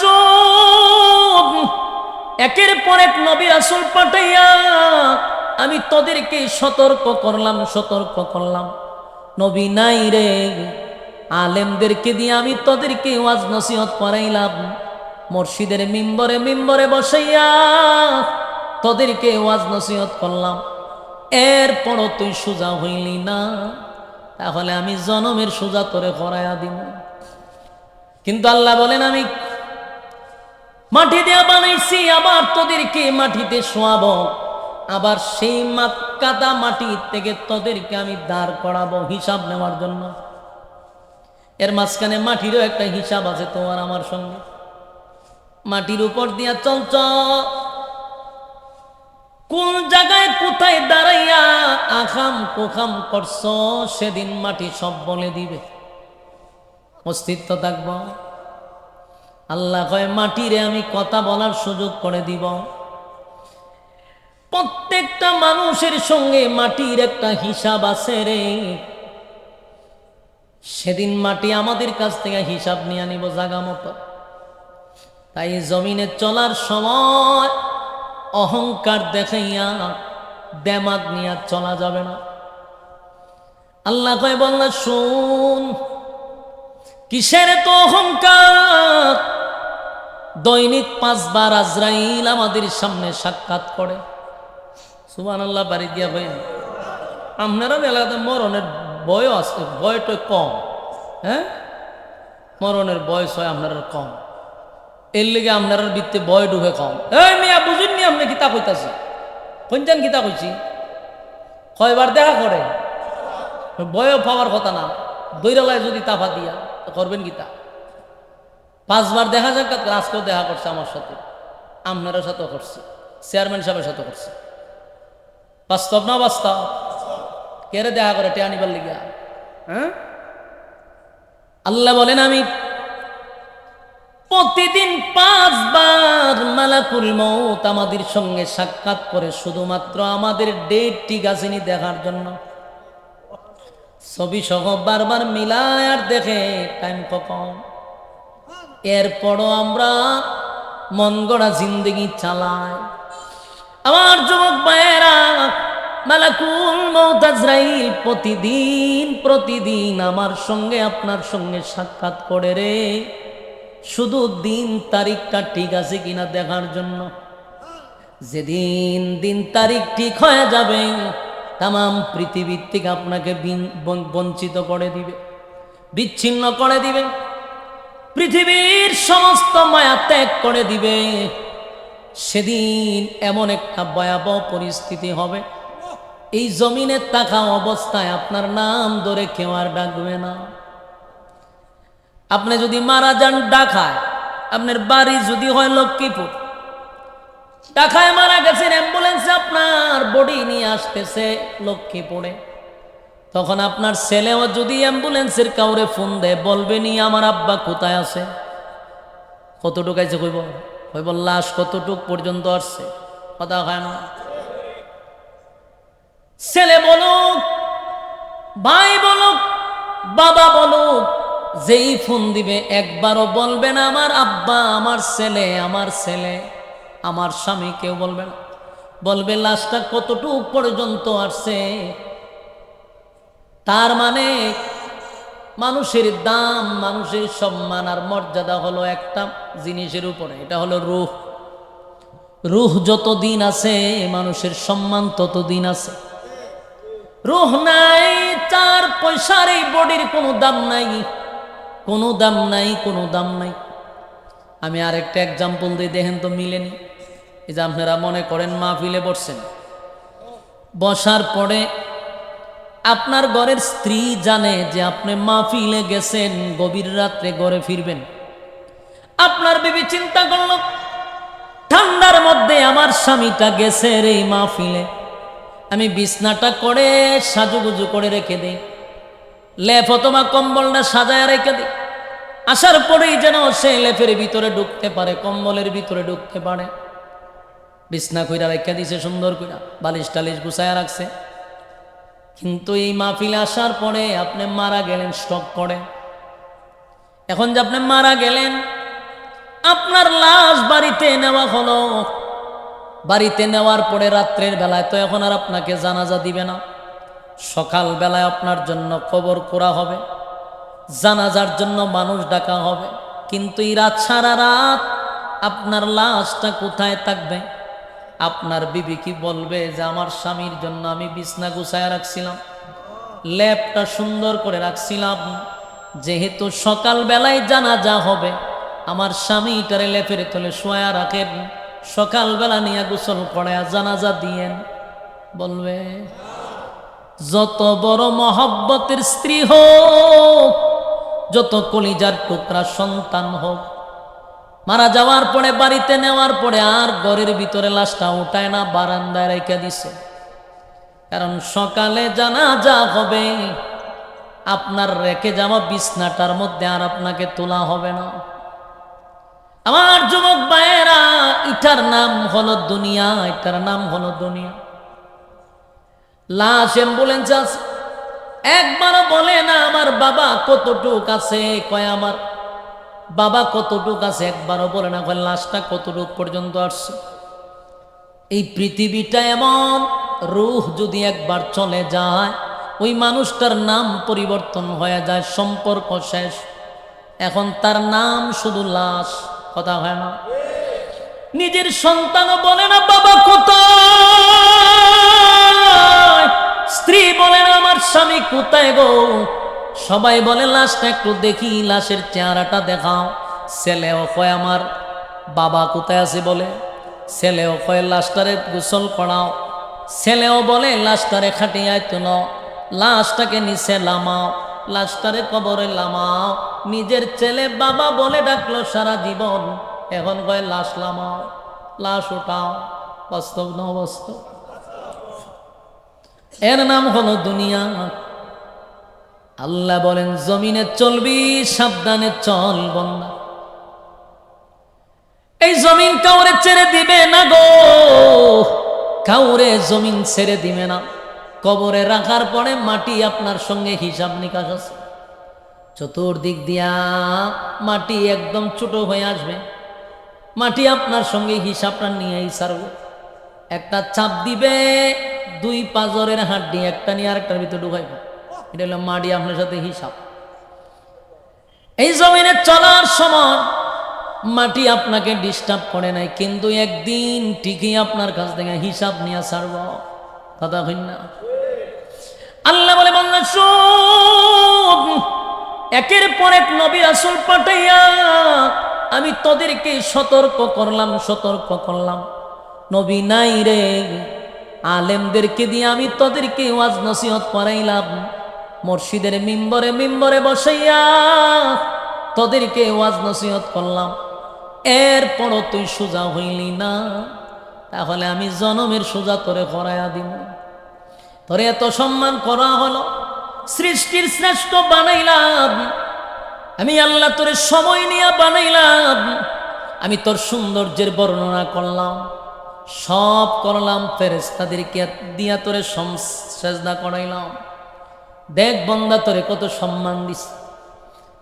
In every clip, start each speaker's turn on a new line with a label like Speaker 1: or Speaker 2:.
Speaker 1: শোন একের পর এক নবী রাসূল পাঠাইয়া আমি তোদেরকে সতর্ক করলাম সতর্ক করলাম। নবী নাই রে, আলেমদেরকে দিয়ে আমি তোদেরকে ওয়াজ নসিহত করাইলাম। মসজিদের মিম্বরে মিম্বরে বসাইয়া তোদেরকে ওয়াজ নসিহত করলাম। এরপরও তুই সোজা হইলি না, তাহলে আমি জনমের সোজা তোরে করাইয়া দিব কিন্তু আল্লাহ বলেন, আমি মাটি দেওয়া বানাইছি, আবার তোদেরকে মাটিতে শোয়াব। আবার সেই কাদা মাটি থেকে তোদেরকে আমি দাঁড় করাবো হিসাব নেওয়ার জন্য। এর মাঝখানে মাটিরও একটা হিসাব আছে তোমার আমার সঙ্গে। মাটির উপর দিয়া চলচ কোন জায়গায় কোথায় দাঁড়াইয়া আখাম কোখাম করছ, সেদিন মাটি সব বলে দিবে। অস্তিত্ব থাকব। আল্লাহ কয়, মাটিরে আমি কথা বলার সুযোগ করে দিব। প্রত্যেকটা মানুষের সঙ্গে মাটির একটা হিসাব আছে রে। সেদিন মাটি আমাদের কাছ থেকে হিসাব নিয়ে নিব জাগা মতো। তাই জমিনে চলার সময় অহংকার দেখাইয়া দেমাগ নিয়ে চলা যাবে না। আল্লাহ কয়, বললা, শুন, কিসের তো অহংকার? দৈনিক পাঁচবার আজরাইল আমাদের সামনে সাক্ষাৎ করে। সুবান আল্লাহ বাড়ি দিয়া ভাই আপনারা এলাকাতে মরণের বয়ও আছে বয়টা কম। হ্যাঁ? মরণের বয়স হয় আপনার কম। এর লেগে আপনার বৃত্তে বয় ডুবে কম। এই মিয়া বুঝুননি আপনি গীতা কইতাছি কোনজান গীতা কইছি কয়বার দেখা করে? বয়ও পাওয়ার কথা না। দৈরালায় যদি তাফা দিয়া, করবেন গীতা পাঁচবার দেখা যাক আজকেও দেখা করছে আমার সাথে। আপনার সাথেও করছে। চেয়ারম্যান সাহেবের সাথে করছে। বাস্তব না বাস্তব? কেরে দেখা করে টেয়া নিবার লিগা? হ্যাঁ? আল্লাহ বলেন, আমি প্রতিদিন পাঁচবার মালাকুল মৌত আমাদের সঙ্গে সাক্ষাৎ করে শুধুমাত্র আমাদের ডেটটি গাছিনি দেখার জন্য। ছবি সহ বারবার মিলায় আর দেখে টাইম কখন? এরপরও আমরা মন গড়া জিন্দগি চালাই। আমার যুবক ভাইয়েরা, মালাকুল মৌত আজরাইল প্রতিদিন প্রতিদিন আমার সঙ্গে, আপনার সঙ্গে সাক্ষাৎ করে রে। শুধু দিন তারিখটা ঠিক আছে কিনা দেখার জন্য। যেদিন দিন তারিখ ঠিক হয়ে যাবে তাম পৃথিবীর থেকে আপনাকে বঞ্চিত করে দিবে, বিচ্ছিন্ন করে দিবে। পৃথিবীর সমস্ত মায়া ত্যাগ করে দিবে। সেদিন এমন একটা ভয়াবহ পরিস্থিতি হবে। এই জমিনে থাকা অবস্থায় আপনার নাম ধরে কেউ আর ডাকবে না। আপনি যদি মারা যান ডাকায় আপনার বাড়ি যদি হয় লক্ষ্মীপুর ডাকায় মারা গেছেন, অ্যাম্বুলেন্সে আপনার বডি নিয়ে আসতেছে লক্ষ্মীপুরে। তখন আপনার ছেলেও যদি অ্যাম্বুলেন্সের কাউরে ফোন দেয় বলবেনি আমার আব্বা কোথায় আছে? কতটুক আছে কইব? কইব, লাশ কতটুক পর্যন্ত আসছে? কথা হয় না। ছেলে বলুক, ভাই বলুক, বাবা বলুক, যেই ফোন দিবে, একবারও বলবে না, আমার আব্বা, আমার ছেলে আমার ছেলে, আমার স্বামী কেউ বলবে না। বলবে, লাশটা কতটুক পর্যন্ত আসছে? তার মানে মানুষের দাম, মানুষের সম্মান আর মর্যাদা হলো একটা জিনিসের উপরে, এটা হলো রুহ। রুহ যত দিন আছে, মানুষের সম্মান তত দিন আছে। রুহ নাই, চার পয়সার এই বডির কোনো দাম নাই। কোনো দাম নাই, কোনো দাম নাই। আমি আরেকটা এক্সাম্পল দিই দেখেন তো মিলেনি। এই যে আপনারা মনে করেন মাহফিলে বসছেন। বসার পরে আপনার ঘরের স্ত্রী জানে যে আপনি মাহফিলে গেছেন, গভীর রাত্রে ঘরে ফিরবেন। আপনার বিবি চিন্তা করল, ঠান্ডার মধ্যে আমার স্বামীটা গেছে রে মাহফিলে। আমি বিছনাটা করে সাজুগুজু করে রেখে দিই। লেপ অথবা কম্বলটা সাজায় রেখে দিই। আসার পরেই যেন সে লেপের ভিতরে ঢুকতে পারে, কম্বলের ভিতরে ঢুকতে পারে। বিছনা কইরা রেখে দিছে সুন্দর কইরা, বালিশ টালিশ গুছায় রাখছে। কিন্তু এই মাহফিলে আসার পরে আপনি মারা গেলেন স্টক করে। এখন যে আপনি মারা গেলেন, আপনার লাশ বাড়িতে নেওয়া হলো। বাড়িতে নেওয়ার পরে রাত্রের বেলায় তো এখন আর আপনাকে জানাজা দিবে না। সকাল বেলায় আপনার জন্য কবর করা হবে। জানাজার জন্য মানুষ ডাকা হবে। কিন্তু এই রাত সারা রাত আপনার লাশটা কোথায় থাকবে? আপনার বিবি কি বলবে যে আমার স্বামীর জন্য আমি বিছনা গুছায় রাখছিলাম? ল্যাপটা সুন্দর করে রাখছিলাম। যেহেতু সকাল বেলায় জানাজা হবে, আমার স্বামীটারে লেপের তলে শোয়া রাখেন। সকালবেলা নিয়ে গোসল করে জানাজা দিয়েন। বলবে, যত বড় মহব্বতের স্ত্রী হোক, যত কলিজার টুকরা সন্তান হোক মারা যাওয়ার পরে, বাড়িতে নেওয়ার পরে আর ঘরের ভিতরে লাশটা উঠায় না, বারান্দায় রেখে দিছে। কারণ সকালে জানা যা হবে, আপনার রেখে যাওয়া বিছনাটার মধ্যে আর আপনাকে তোলা হবে না। আমার যুবক ভাইয়েরা এটার নাম হলো দুনিয়া এটার নাম হলো দুনিয়া। লাশ অ্যাম্বুলেন্স আছে। একবারও বলে না, আমার বাবা কতটুক আছে? কয়, আমার বাবা কতটুক আছে একবারও বলে না, কয় লাশটা কতটুক পর্যন্ত আসছে? এই পৃথিবীটা এমন, রুহ যদি একবার চলে যায়, ওই মানুষটার নাম পরিবর্তন হয়ে যায়, সম্পর্ক শেষ। এখন তার নাম শুধু লাশ, কথা হয় না। নিজের সন্তানও বলে না, বাবা কোথায়? স্ত্রী বলে না, আমার স্বামী কোথায় গো? সবাই বলে, লাশটা একটু দেখি, লাশের চেহারাটা দেখাও। ছেলেও কয়, আমার বাবা কোথায় আছে? বলে, ছেলেও কয়, লাশটারে গোসল করাও। ছেলেও বলে, লাশটারে খাটিয়ায় তুল লাশটাকে নিচে লামাও লাশটারে কবরে লামাও নিজের ছেলে বাবা বলে ডাকলো, সারা জীবন এখন কয়, লাশ লামাও লাশ ওঠাও। বাস্তব না বাস্তব এর নাম হলো দুনিয়া। আল্লাহ বলেন, জমিনে চলবি, সাবধানে চল বন্ধা এই জমিন কাউরে ছেড়ে দিবে না গো। কাউরে জমিন ছেড়ে দিবে না। কবরে রাখার পরে মাটি আপনার সঙ্গে হিসাব নিকাশ আছে। চতুর্দিক দিয়া মাটি একদম ছোট হয়ে আসবে। মাটি আপনার সঙ্গে হিসাবটা নিয়েই সারবে একটা চাপ দিবে, দুই পাজরের হাড্ডি, একটা নিয়ে আরেকটার ভিতরে ঢুকাইবে। এটা হলো মাটি, আপনার সাথে হিসাব। এই জমিনে চলার সময় মাটি আপনাকে ডিস্টার্ব করে নাই, কিন্তু একদিন ঠিকই আপনার কাছ থেকে হিসাব নিয়ে ছাড়ব। কথা হইন না? আল্লাহ বলে শোন একের পর এক নবী আসল পাঠাইয়া আমি তোদেরকে সতর্ক করলাম সতর্ক করলাম। নবী নাই রে, আলেমদেরকে দিয়ে আমি তোদেরকে ওয়াজ নসিহত করাইলাম। মসজিদের মিম্বরে মিম্বরে বসাইয়া তোদেরকে ওয়াজ নসিহত করলাম। এরপরও তুই সোজা হইলি না। তাহলে আমি জনমের সোজা তোরে করাইয়া দিব তোরে এত সম্মান করা হলো, সৃষ্টির শ্রেষ্ঠ বানাইলাম। আমি আল্লাহ তোরে সময় নিয়ে বানাইলাম। আমি তোর সৌন্দর্যের বর্ণনা করলাম। সব করলাম ফেরেস্তাদেরকে দিয়া তোরে সেজদা করাইলাম। দেখ বন্দা তোরে কত সম্মান দিস।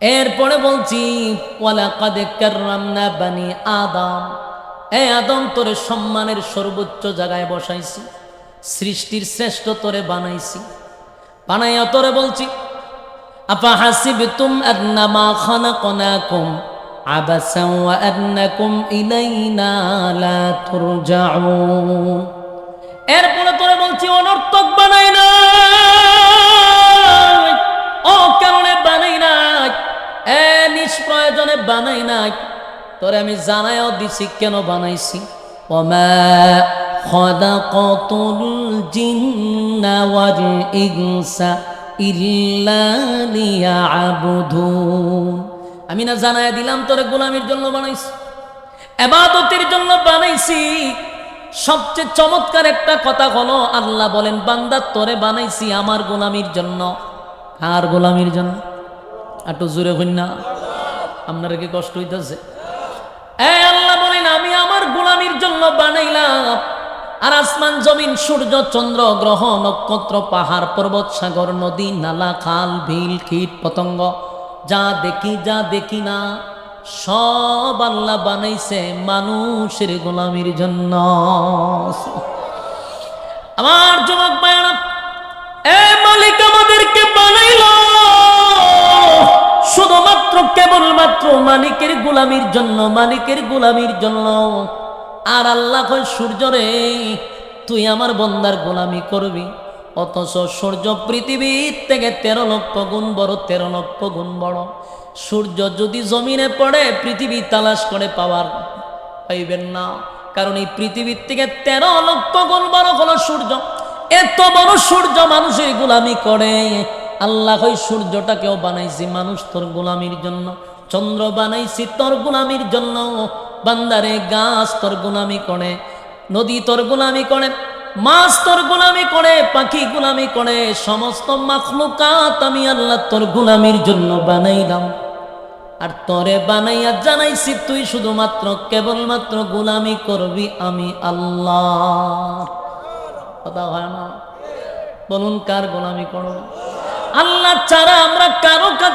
Speaker 1: এরপরে বলছি বানি আদম। এ আদম, তোরে সম্মানের সর্বোচ্চ জায়গায় বসাইছি। সৃষ্টির শ্রেষ্ঠ তোরে বানাইছি। বানাইয়া তোরে বলছি আপা হাসিবতুম আন্নামা খালাকনাকুম আবাসা ওয়া এরপরে তোরে বলছি, অনর্থক এ নিষ্প্রয়োজনে বানাই নাই। তোরে আমি জানাইও দিছি, কেন বানাইছি? আমি না জানাই দিলাম, তোরে গোলামির জন্য বানাইছি। এবাদতের জন্য বানাইছি। সবচেয়ে চমৎকার একটা কথা হলো, আল্লাহ বলেন, বান্দা তোরে বানাইছি আমার গোলামির জন্য। আর গোলামির জন্য? একটু জোরে হইন আপনার কি কষ্ট হইতেছে? আমি আমার গোলামির জন্য বানাইলাম। আর আসমান, জমিন, সূর্য, চন্দ্র, গ্রহ, নক্ষত্র, পাহাড়, পর্বত, সাগর, নদী, নালা, খাল, বিল, কীট, পতঙ্গ, যা দেখি যা দেখি না, সব আল্লাহ বানাইছে মানুষের গোলামির জন্য। আমার যুবক ভাইয়ারা এ মালিক আমাদেরকে মালিকের গোলামির জন্য, মালিকের গোলামির জন্য। আর আল্লাহ কয়, সূর্য রে, তুই আমার বন্দার গোলামি করবি। অথচ সূর্য পৃথিবীর থেকে তেরো লক্ষ গুণ বড়, তেরো লক্ষ গুণ বড়। সূর্য যদি জমিনে পড়ে, পৃথিবী তালাশ করে পাওয়ার পাইবেন না। কারণ এই পৃথিবীর থেকে তেরো লক্ষ গুণ বড় হলো সূর্য। এত বড় সূর্য মানুষের গোলামি করে। আল্লাহ সূর্যটাকেও বানাইছি মানুষ তোর গোলামির জন্য। চন্দ্র বানাইছি তোর গোলামির জন্য। বান্দারে, গাছ তোর গোলামি করে নদী তোর গোলামি করে মাছ তোর গোলামি করে পাখি গোলামি করে সমস্ত মাখলুকাত আমি আল্লাহ তোর গোলামির জন্য বানাইলাম। আর তরে বানাইয়া জানাইছি, তুই শুধুমাত্র কেবলমাত্র গোলামি করবি আমি আল্লাহ। কথা হয় না? বলুন কার গোলামি করো আল্লাহ ছাড়া আমরা কারও কাছে